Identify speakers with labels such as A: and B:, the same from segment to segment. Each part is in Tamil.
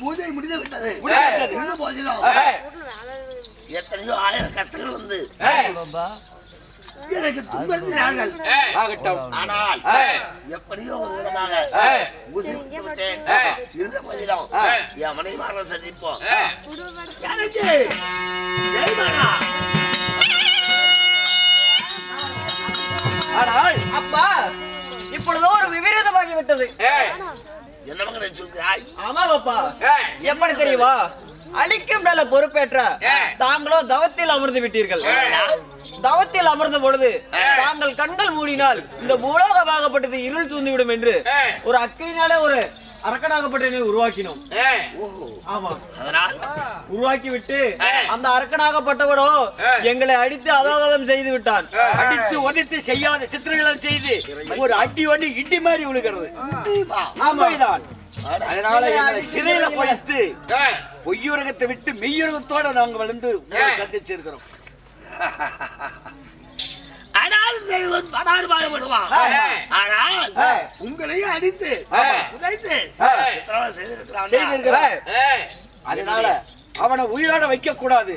A: பூஜை முடிந்து விட்டது. எத்தனையோ ஆயிரம் கஷ்டங்கள் வந்து எனக்கு துன்பத்தினார்கள்
B: ஆகட்டும்
A: ஆனால் எப்படியோ ஒரு விதமாக முடித்து விட்டேன். இருந்த போதிலும். என் சந்திப்போம். எனக்கு
B: ஆனால் அப்பா இப்பொழுதோ ஒரு விபரீதமாகி விட்டது
A: என்ன
B: அப்பா எப்படி தெரியுமா? அழிக்கும் நல்ல பொறுப்பேற்ற தாங்களோ தவத்தில் அமர்ந்து விட்டீர்கள். தவத்தில் அமர்ந்த பொழுது தாங்கள் கண்கள் மூடினால் இந்த பூலோகமாகப்பட்டது இருள் சூழ்ந்துவிடும் என்று ஒரு அக்கினாலே ஒரு அரக்கனாகப்பட்டதை உருவாக்கினோம். ஆமா.
A: அதனால்
B: உருவாக்கி விட்டு அந்த அரக்கனாகப்பட்டவனோ எங்களை அடித்து அதோகதம் செய்து விட்டான்.
C: அடித்து ஒடித்து செய்யாத சித்திரங்களை செய்து ஒரு அடி ஒடி இடி மாதிரி விழுகிறது.
A: அட,
C: அதனால என்னை சிறையில படைத்து பொய்யுலகத்தை விட்டு மெய்யுலகத்தோட நாங்க வளர்ந்து சந்திச்சிருக்கிறோம்.
A: அனாது செய்வன் பதாறு பாடுபடுவான் ஆனால் உங்களையும் அடித்து உதைத்து செய்திருக்கிறான்.
C: அதனால அவனை உயிரோட வைக்க கூடாது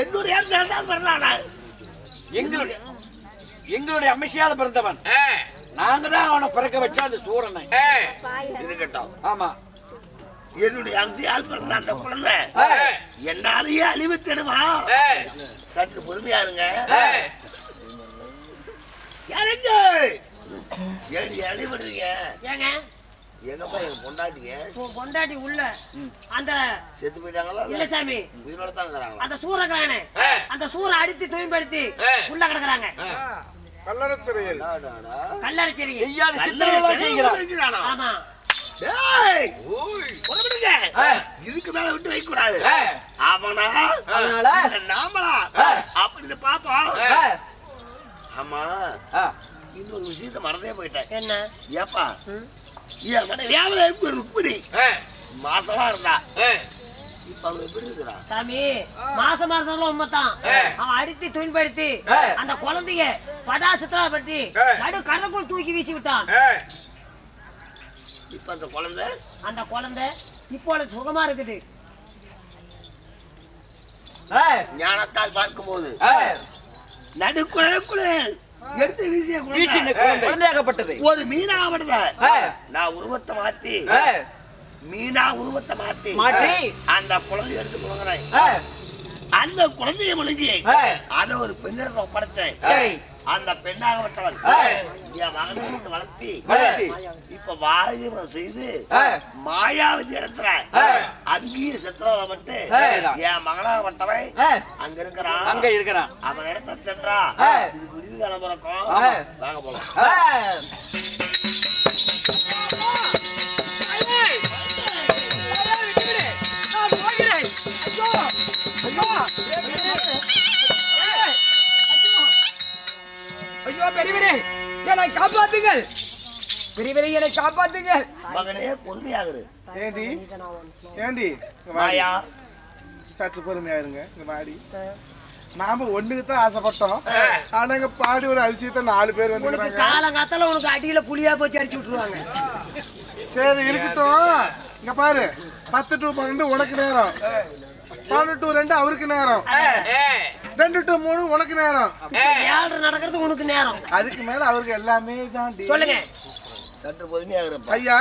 A: என்னுடைய
C: எங்களுடைய எங்களுடைய அமைச்சியால பிறந்தவன். நாங்க தான் அவனை பிறக்க வச்சா அந்த சூரனை.
A: இருக்கட்டும்
C: ஆமா.
A: என்னுடைய அம்சியால் பிறந்த அந்த குழந்தை என்னாலேயே அழிவுத்திடுமா சற்று பொறுமையா இருங்க. இறங்கு. ஏடி
D: ஏங்க?
A: எங்கப்பா எங்க பொண்டாட்டிங்க?
D: உன் பொண்டாட்டி உள்ள. அந்த
A: செத்து போயிட்டாங்களா?
D: இல்ல. சாமி
A: உயிரோட தான் இருக்கிறாங்களா?
D: அந்த சூரக்காரனே. அந்த சூரை அடித்து தூய்மைப்படுத்தி உள்ள கிடக்குறாங்க.
A: கல்லறை செலவு
C: செய்கிறான்.
A: பண்ணிக்கிறானா?
D: ஆமா.
A: டேய்! புறப்படுங்க. இதுக்கு மேல விட்டு வைக்க கூடாது அவனா?
B: அதனால?
A: நாமளா? அப்படின்னு பாப்போம் ஆமா. இன்னொரு விஷயத்த மறந்தே போயிட்டேன்.
D: என்ன?
A: ஏப்பா என் மாசமா இருந்தா.
D: சாமி மாசம் மாசம் உண்மைத்தான் அவன் அடித்து தூய்மைப்படுத்தி அந்த குழந்தைய படா சித்திரப்படுத்தி நடு கடற்குள் தூக்கி வீசி விட்டான்.
A: இப்ப அந்த குழந்தை?
D: அந்த குழந்தை இப்போ சுகமா இருக்குது.
A: ஞானத்தால் பார்க்கும்போது.
B: ஏய்,
A: நடுக்குழக்குள்ள எடுத்து வீசிய
B: குழந்தையாகப்பட்டது
A: ஒரு மீனா விடுத
B: ஏய்,
A: நான் உருவத்தை மாத்தி. மீனா உருவத்தை மாத்தி.
B: மாற்றி?
A: அந்த குழந்தைய எடுத்து
B: ஏய்,
A: அந்த குழந்தைய முழுங்கி அத ஒரு பெண்ணிடம் ஒப்படைச்சேன்.
B: சரி.
A: அந்த பெண்ணாகப்பட்டவன். என் மகனை எடுத்து வளர்த்தி. இப்ப வாலிபம் செய்து மாயாவதி இடத்துல
B: ஏய்.
A: அங்கேயும் சித்திரவதப்பட்டு
B: ஏய்.
A: என் மகனாகப்பட்டவன் அங்க இருக்கிறான்
C: அங்க இருக்கிறான்
A: அவன் இடத்த சென்றா. இது விடுவி காலம் பிறக்கும்
B: ஏய்.
A: வாங்க போலாம்
E: என்னை காப்பாத்துங்கள். பெரியவரே என்னை காப்பாத்துங்கள்.
A: மகனே பொறுமையாகுது
F: ஏண்டி? ஏண்டி.
A: மாயா.
F: சற்று பொறுமையா இருங்க இங்க வாடி. நாம ஒண்ணுக்கு தான் ஆசைப்பட்டோம். ஆனா இங்க பாடி ஒரு அதிசயத்தை நாலு பேர்
D: உனக்கு
F: வந்துக்கிறாங்க
D: காலங்காத்தால உனக்கு அடியில புளியா போச்சு அடிச்சு விட்டுருவாங்க.
F: சரி இருக்கட்டும். இங்க பாரு. பத்து டு பன்னெண்டு உனக்கு நேரம். பன்னெண்டு டு ரெண்டு அவருக்கு நேரம். ரெண்டு டு மூணு உனக்கு நேரம்.
D: ஏழரை நடக்கிறது உனக்கு நேரம்.
F: அதுக்கு மேல அவருக்கு எல்லாமே தான்
D: சொல்லுங்க.
A: சற்று பொறுமையாகிறப்பா.
F: ஐயா.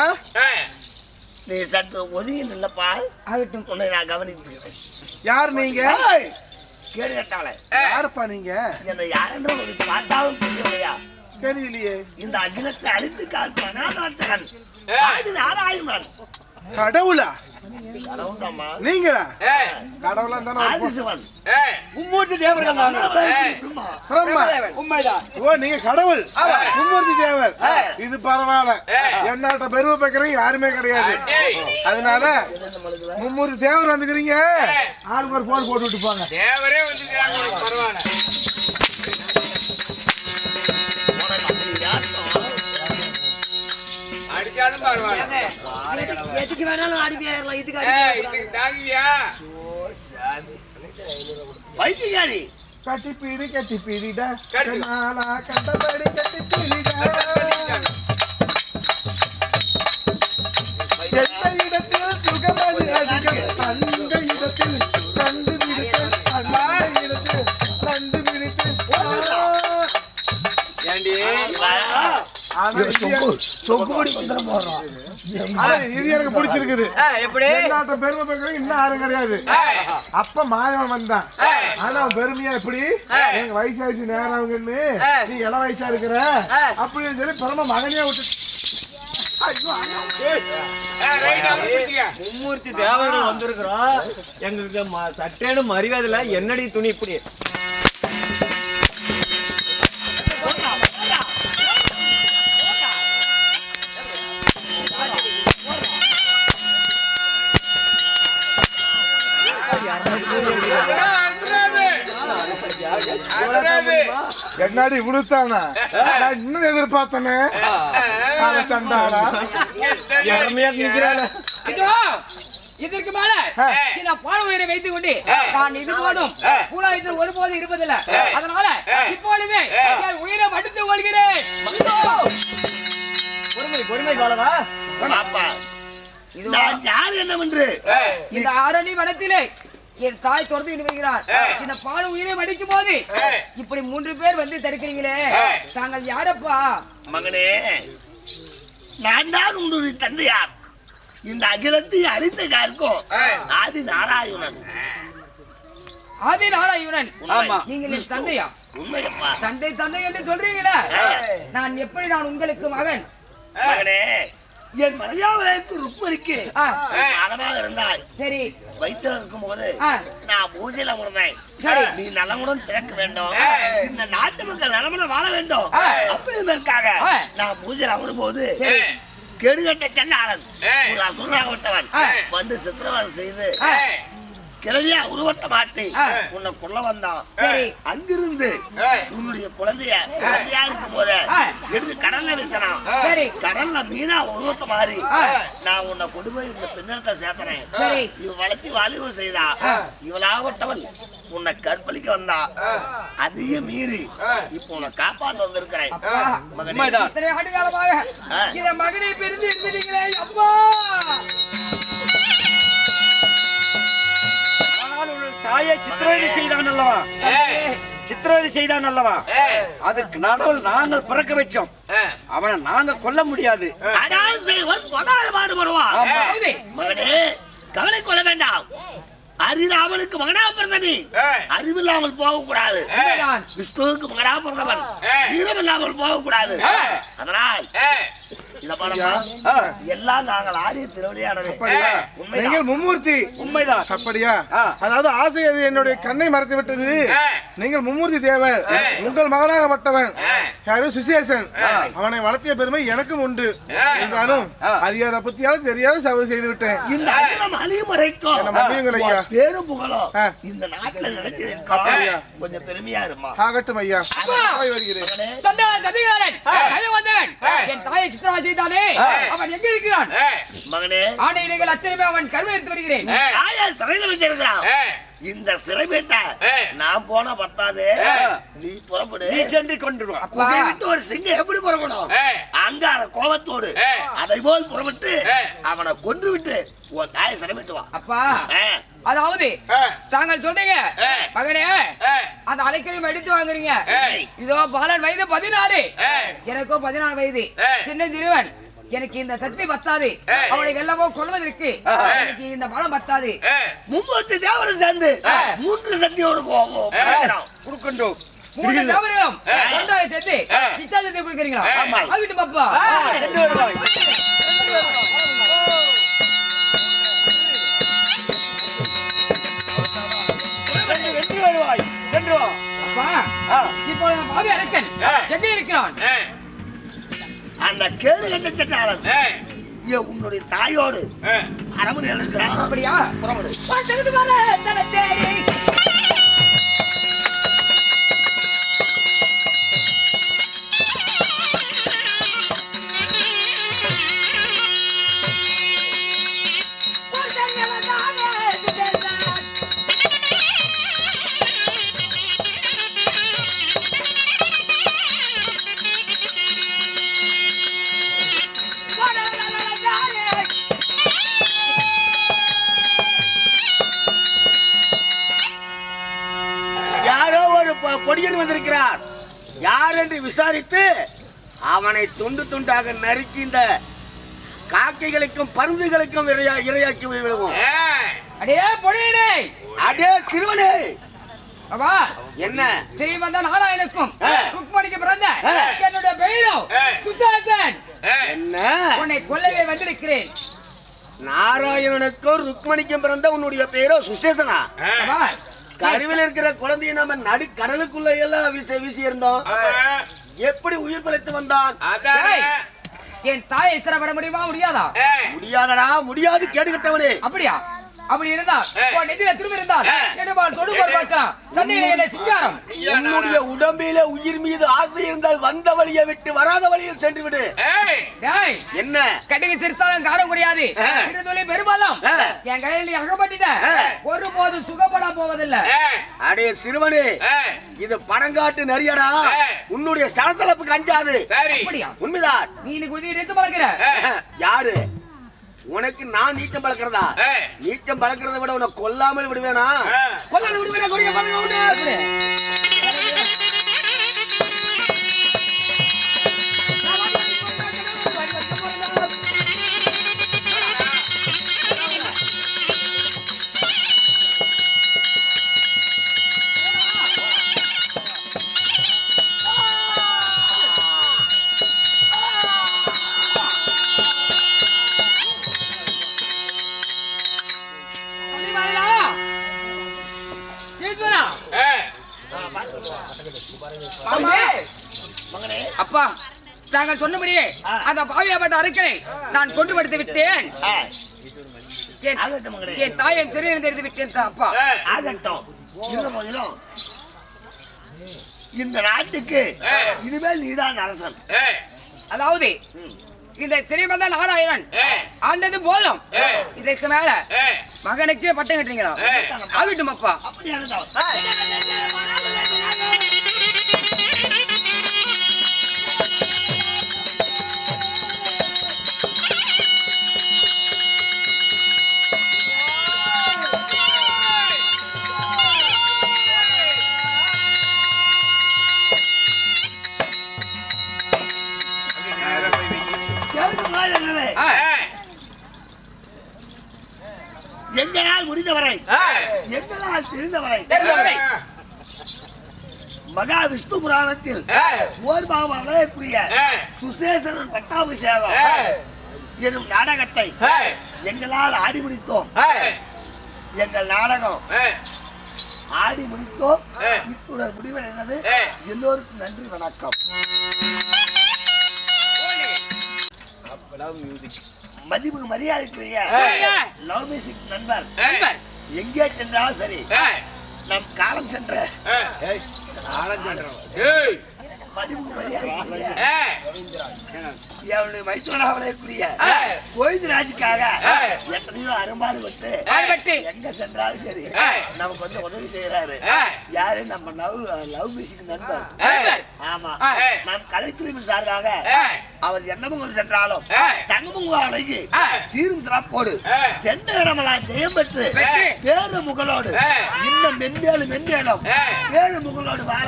A: நீ சற்று ஒதுங்கி நில்லப்பா.
E: ஆகட்டும்.
A: உன்னை நான் கவனித்துக்கிறேன்
F: யார் நீங்க?
A: ஏய், கேடு கேட்டாளே.
F: யாருப்பா நீங்க?
A: என்னை யாரென்று ஒரு பார்த்தாலும் தெரியலையா
F: தெரியலையே.
A: இந்த அகிலத்தை அழித்து காப்பான் ரட்சகன் ஆயுத ஆராயுமன்
F: கடவுளா? நீங்களா? கடவுளா
C: மும்மூர்த்தி
F: ஓ நீங்க கடவுள். மும்மூர்த்தி தேவர். இது பரவாயில்ல. என்னாட்ட பெருமை பெக்கிறவங்க யாருமே கிடையாது. அதனால மும்மூறு தேவர் வந்துக்கிறீங்க. ஆளுக்கு ஒரு போன் போட்டு விட்டு போங்க
C: தேவரே அடிச்சாலும் பரவாயில்ல.
D: எதுக்கு- எதுக்கு வேணாலும் அடிமையாயிரலாம் இதுக்கு
C: ஏய்,
D: அடிமையாயிரலாம்.
C: இதுக்கு தாங்குவியா
A: வைத்தியகாரி.
F: கட்டி பீடி கட்டி பீடிடா.
C: கட்டு.
F: கண்ணாலா கண்டபடி கட்டி பீடிடா
A: சொக்குபடி போறோம்.
F: இது எனக்கு பிடிச்சிருக்குது.
B: எப்படி?
F: எல்லாத்த பெருமை இன்னும் யாரும் கிடையாது. அப்ப மாயவன் வந்தான். ஆனா பெருமையா எப்படி? எங்க வயசாச்சு நேரவங்கன்னு. நீ இள வயசா இருக்கிற. அப்படின்னு சொல்லி பெருமை மகனே விட்டு.
B: மும்மூர்த்தி தேவர்கள் வந்திருக்கிறோம். எங்களுக்கு ம- சட்டேன்னு மரியாதை இல்ல. என்னடி துணி இப்படி?
F: என்னடி விழுத்தானா நான் இன்னும் எதிர்பார்த்தனே. சண்டாடா
E: இதோ இதற்கு மேல இந்த பான உயிரை வைத்துக் கொண்டு நான் இது போதும். பூலாயத்தில் ஒருபோதும் இருப்பதில்லை. அதனால இப்பொழுது உயிரை மடித்துக் கொள்கிறேன்.
B: பொறுமை பொறுமை காலவா
A: நான் யார் என்ன பண்று
E: இந்த அரணி வனத்திலே என் தாய் தொடர்ந்து வருகிறார் இந்த பான உயிரை மடிக்கும் போது இப்படி மூன்று பேர் வந்து தடுக்கிறீங்களே. தாங்கள் யாரப்பா?
A: மகனே நான் தான் உன்னுடைய தந்தையார். இந்த அகிலத்தை அழித்த கார்க்கும் ஆதி நாராயணன்.
E: ஆதி நாராயணன்.
C: ஆமா.
E: நீங்கள் என் தந்தையா?
A: உண்மையப்பா.
E: தந்தை தந்தை என்று சொல்றீங்களா? நான் எப்படி நான் உங்களுக்கு மகன்?
A: மகனே என் மலையாளத்து ருப்பரிக்கு
E: ஆ,
A: மகமாக இருந்தாய்
E: சரி
A: வயிற்றுல இருக்கும் போது. நான் பூஜையில அமர்ந்தேன்
E: சரி.
A: நீ நலமுடன் பிறக்க வேண்டும் இந்த நாட்டு மக்கள் நலமுடன் வாழ வேண்டும். அப்படி
E: ஆ.
A: நான் பூஜையில அமரும் போது. கெடுகட்ட சென்னாளன். ஒரு அசுரனாக விட்டவன். வந்து சித்திரவதை செய்து கிழவியா உருவத்தை மாட்டி. உன்னை கொல்ல வந்தான்
E: சரி.
A: அங்கிருந்து. உன்னுடைய குழந்தைய குழந்தையா இருக்கும் போது. எடுத்து கடல்ல வீசினான்
E: சரி.
A: கடல்ல மீனா உருவத்தை மாறி. நான் உன்னை கொண்டு போய் இந்த பெண்ணத்தை சேர்த்தனேன்
E: சரி.
A: இவ வளர்த்தி வாலிபம் செய்தா. இவளாகப்பட்டவள் உன்னை கற்பழிக்க வந்தா. அதையும் மீறி இப்போ உன்னை காப்பாத்த வந்திருக்கிறேன். மகனே.
E: பிரிந்து இருந்தீங்களே அப்பா
B: தாயை சித்திரவதை செய்தான் அல்லவா சித்திரவதை செய்தான் அல்லவா அதுக்கு நடுவில் நாங்கள் பிறக்க வச்சோம். அவனை நாங்க கொல்ல முடியாது.
A: கவலை கொள்ள வேண்டாம். அறிவு அவளுக்கு மகனா பிறந்த நீ
C: ஏய்.
A: அறிவில்லாமல் போக கூடாது. விஷ்ணுவுக்கு மகனா பிறந்தவன். இல்லாமல் போக கூடாது. அதனால் எல்லாம் நாங்கள் திருவிளையாடவே
F: மும்மூர்த்தி.
B: உண்மைதான்.
F: அப்படியா. அதாவது ஆசை அது என்னுடைய கண்ணை மறைத்து விட்டது. நீங்கள் மும்மூர்த்தி தேவர் உங்கள் மகனாகப்பட்டவன். யாரு? சுசேசன். அவனை வளர்த்திய பெருமை எனக்கும் உண்டு. இருந்தாலும் அறியாத பத்தியால தெரியாத சபை செய்து விட்டேன்
A: இந்த அகிலம் அழியும்
F: மன்னியுங்கள் ஐயா.
A: இந்த நாட்டுல கொஞ்சம் பெருமையா இருமா.
F: ஆகட்டும் ஐயா. வருகிறேன்.
E: என் தாயை செய்தானே அவன் எங்க இருக்கிறான்?
A: மகனே.
E: ஆணையர்கள் அத்தனை அவன் கருவை எடுத்து வருகிறேன்
A: சிறையில வச்சிருக்கிறான். இந்த சிறை. நான் போனா பத்தாது நீ புறப்படு
B: நீ சென்று கொண்டுருவான்
A: குகை விட்டு ஒரு சிங்கம் எப்படி புறப்படும்
C: ஏய்.
A: அங்கார கோபத்தோடு. அதை போல் புறப்பட்டு. அவனை கொன்று விட்டு உன் தாயை சிறை
E: அப்பா. அதாவது தாங்கள் சொல்றீங்க
C: ஏய்.
E: மகனே அந்த அலைக்கழிவு எடுத்து வாங்குறீங்க. இதோ பாலன் வயது பதினாறு. எனக்கும் பதினாறு வயது. சின்ன சிறுவன் எனக்கு இந்த சக்தி பத்தாது. அவனை வெல்லவோ கொள்வதற்கு எனக்கு இந்த பலம் பத்தாது.
C: ஏய்,
A: மும்மூர்த்தி தேவரும் சேர்ந்து மூன்று சக்தியோடு
B: குறுக்கண்டோ
E: மூணு தேவர்களும் கொண்டாய சேர்த்து. இச்சாசத்தை கொடுக்குறீங்களா? பாப்பா.
B: சென்று வருவாய் சென்று சென்று வா.
E: அப்பா. இப்போ பாவி அரக்கன். எங்கே இருக்கிறான்?
A: அந்த கேடு கண்ட சட்டாளன்
C: ஏய்,
A: ஏன் உன்னுடைய தாயோடு அரமனையில் இருக்கிறான்
E: அப்படியா?
A: புறப்படு. வந்திருக்கிறார். யார் என்று விசாரித்து அவனை துண்டு துண்டாக நறுக்கி இந்த காக்கைகளுக்கும் பருந்துகளுக்கும் இரையா- இரையாக்கி விடுவோம்.
E: அடே பொடியனே!
A: அடே சிறுவனே!
E: அப்பா!
A: என்ன?
E: ஸ்ரீமந்த நாராயணுக்கும். ருக்மணிக்கு பிறந்த. என்னுடைய பெயரும் சுத்தாசன்
A: என்ன?
E: உன்னை கொல்லவே வந்திருக்கிறேன்.
A: நாராயணனுக்கும் ருக்மணிக்கும் பிறந்த உன்னுடைய பேரோ சுசேசனா கருவில் இருக்கிற குழந்தையை நம்ம நடு கடலுக்குள்ள எல்லாம் வீசி வீசி இருந்தோம் எப்படி உயிர் பிழைத்து வந்தான்?
E: என் தாயை சிறப்பட முடியுமா முடியாதா?
A: முடியாதடா முடியாது கேடுகட்டவனே.
E: அப்படியா? அப்படி இருந்தா உன் நெஞ்சில திரும்பி இருந்தால் என்னவால் தொடுபார் பார்க்கலாம் சந்தையில என்ன சிங்காரம்.
A: உன்னுடைய உடம்பிலே உயிர் மீது ஆசை இருந்தால் வந்த வழியை விட்டு வராத வழியில் சென்று விடு.
E: டேய்.
A: என்ன?
E: கட்டிக்கு சிறுத்தாலும் காரம் குறையாது.
A: ஆ.
E: சிறுதொலை பெரும்பாலும். என் கையில் நீ அகப்பட்டுட்ட.
A: ஆ.
E: ஒருபோதும் சுகப்பட போவதில்லை.
A: அடே சிறுவனே இது பணங்காட்டு நரியடா உன்னுடைய சலத்தலப்புக்கு அஞ்சாது உண்மைதான்.
E: நீ இன்னைக்கு உதவி நிறுத்த பழக்கிற.
A: யாரு? உனக்கு நான் நீச்சம் பழக்கிறதா? நீச்சம் பழக்கிறத விட உன்னை கொல்லாமல் விடுவேனா? கொல்லாமல் விடுவேனா.
E: அப்பா தாங்கள் சொன்னபடியே அந்த பாவியாப்பட்ட அரைக்கலை நான் கொண்டு படுத்து விட்டேன். என்- தாயின் சிறையில் தெரிந்து விட்டேன் அப்பா.
A: ஆகட்டும். இருந்த போதிலும் இந்த நாட்டுக்கு இனிமேல் நீதான் அரசன்.
E: அதாவது இந்த சிறைமந்த நாராயணன் ஆண்டது போதும் இதற்கு மேல மகனுக்கே பட்டம் கட்டுறீங்களா ஆகட்டும் அப்பா
A: முடிந்தவரை எங்களால் தெரிந்தவரை.
E: தெரிந்தவரை.
A: மகா விஷ்ணு புராணத்தில் ஓர் பாகம் வளையக்கூடிய சுசேசனன் பட்டாபிஷேகம் எனும் நாடகத்தை எங்களால் ஆடி முடித்தோம். எங்கள் நாடகம் ஆடி முடித்தோம். இத்துடன் முடிவடைந்தது. எல்லோருக்கும் நன்றி வணக்கம். மதிப்பு மரியாதைக்குரிய லவ் மியூசிக் நண்பர்.
E: நண்பர்.
A: எங்கே சென்றாலும் சரி நம் காலம் சென்ற மதிப்பு மரியாதைக்குரிய என்னுடைய மைத்துனாவளையக்குரிய கோவிந்தராஜுக்காக எத்தனையோ
E: பாடுபட்டு.
A: எங்க சென்றாலும் சரி நமக்கு வந்து உதவி செய்யறாரு யாரு? நம்ம லவ் லவ் மியூசிக் நண்பர். ஆமா. நம் கலைக்குழுவின் சார்பாக அவர் எண்ணமுகம் சென்றாலும்
E: ஆ.
A: சீரும் சிறப்போடு சென்ற இடமெல்லாம் ஜெயம் பெற்று. பேரு முகலோடு இன்னும் மென்மேலும் மென்மேலும் பேரு முகலோடு வாழ